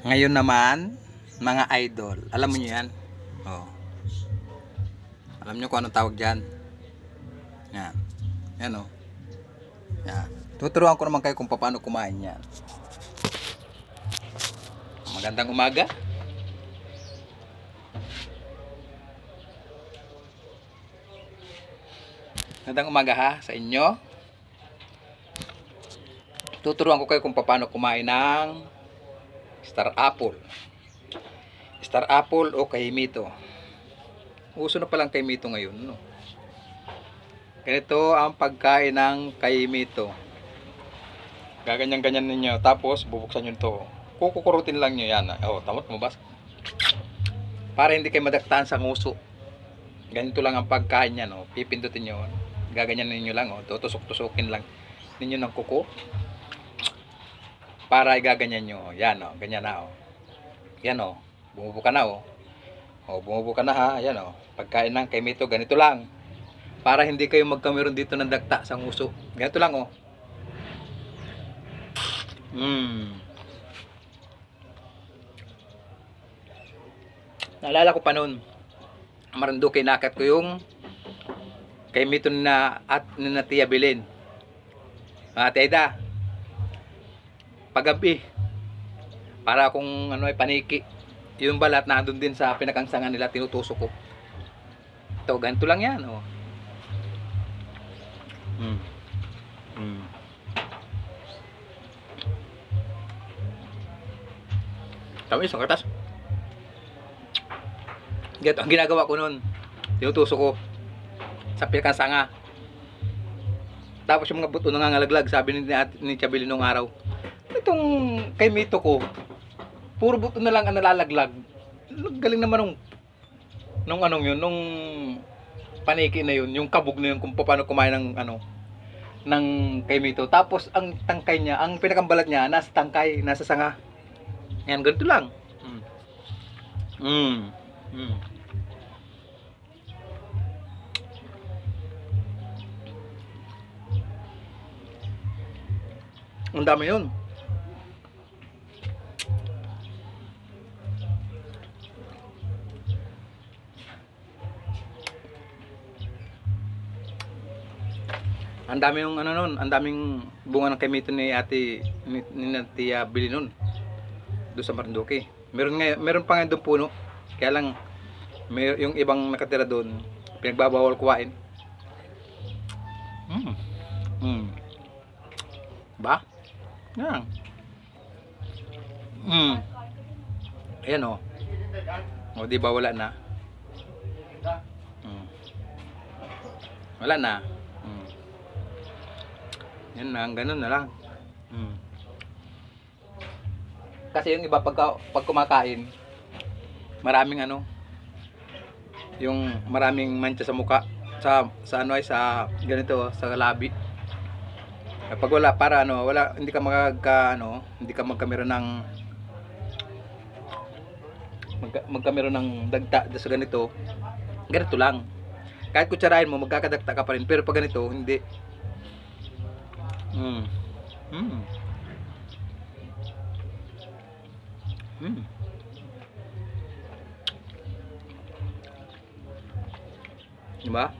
Ngayon naman, mga idol, alam mo niyo yan? Oh. Alam niyo kung anong tawag diyan? Yan. Yan oh. Yan. Tuturuan ko naman kayo kung paano kumain yan. Magandang umaga. Magandang umaga ha sa inyo. Tuturuan ko kayo kung paano kumain ng Star Apple. Star Apple o Kahimito. Uso na palang Kahimito ngayon. No? Ganito ang pagkain ng Kahimito. Gaganyan-ganyan ninyo. Tapos bubuksan nyo ito. Kukukurutin lang nyo yan. Oh, tamot mo ba? Para hindi kayo madaktaan sa nguso. Ganito lang ang pagkain niya. No? Pipindutin nyo. Gaganyan ninyo lang. Oh. Tutusok-tusukin lang ninyo ng kuko para igaganyan nyo. Yan o, ganyan na o. Yan o, bumubo ka na o. O, bumubo ka na ha, yan o. Pagkain ng kaimito, ganito lang. Para hindi kayo magkameron dito ng dagta sa nguso. Ganito lang o. Mmm. Naalala ko pa noon, Maranduke nakat ko yung kaimito na at na Tia Bilin. Ate Aida, paggabi para kung ano ay paniki yung balat na andun din sa pinakangsangan nila tinutusok ko ito ganito lang yan oh. mm. Mm. tama isang katas ganito ang ginagawa ko noon tinutusok ko sa pinakangsanga tapos yung mga buto nangangalaglag sabi ni, ni Chabili nung araw itong kay Mito ko, puro buto na lang ang nalalaglag. Galing naman nung, nung anong yun, nung paniki na yun, yung kabog na yun kung paano kumain ng ano, ng kay Mito. Tapos ang tangkay niya, ang pinakambalat niya, nasa tangkay, nasa sanga. Yan, ganito lang. Mm. Mm. Mm. Ang dami yun. Ang dami yung ano nun, ang daming bunga ng kamito ni ate ni, ni na Tia Billy nun. Doon sa Marinduque. Meron nga meron pa nga doon puno. Kaya lang may, yung ibang nakatira doon pinagbabawal kuwain. Mm. Mm. Ba? Yan. Mm. Ayan o. O, di ba wala na? Mm. Wala na. Yan na, ganun na lang. Mm. Kasi yung iba pagka, pag kumakain, maraming ano, yung maraming mancha sa muka, sa, sa ano ay, sa ganito, sa labi. Kapag wala para ano, wala hindi ka magka ano, hindi ka magkamera ng magka, magkamera ng dagta sa ganito. Ganito lang. Kahit kutsarain mo, magkakadagta ka pa rin. Pero pag ganito, hindi. Mm. Mm. Mm. Diba?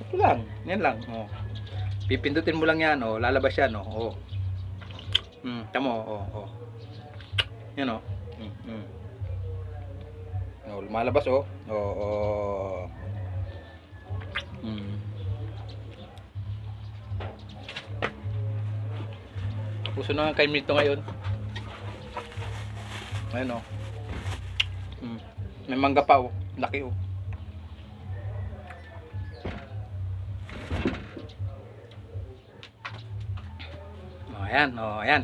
Ito lang. Yan lang. Oh. Pipindutin mo lang yan, oh, lalabas yan, oh. oh. Mm, tamo, oh, oh. Yan, oh. Mm, mm. Oh, lumalabas, oh. Oh, oh. Puso na nga kay Mito ngayon. Ayun, oh. Mm. May mangga pa, oh. Laki, oh. Oh, ayan, oh, ayan.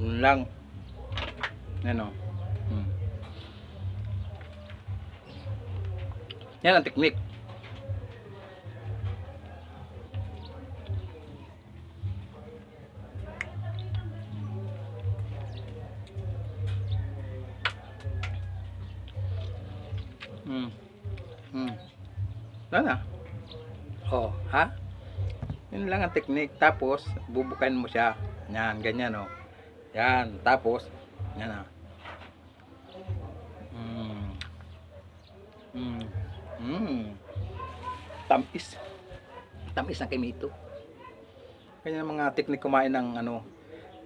Ganun lang. Yan oh. Hmm. Yan ang teknik. Mm. Mm. Wala. Oh, ha? Yun lang ang technique. Tapos, bubukain mo siya. Yan, ganyan, oh. Yan, tapos, yan, ah. Mm. Mm. Mm. Tamis. Tamis ng kimito. Ang mga technique kumain ng, ano,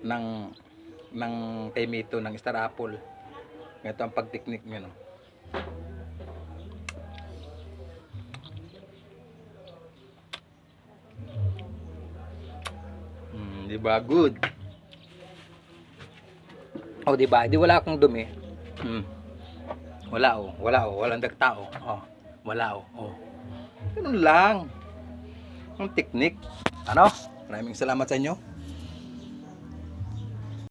ng, ng kimito, ng star apple. Ito ang pag-technique nyo, no. Mm, di ba? Good. Oh, di ba? Di wala akong dumi. Mm. Wala oh, wala oh, walang dagtao. Oh, wala oh. Oh. Ganun lang. Ang technique. Ano? Maraming salamat sa inyo.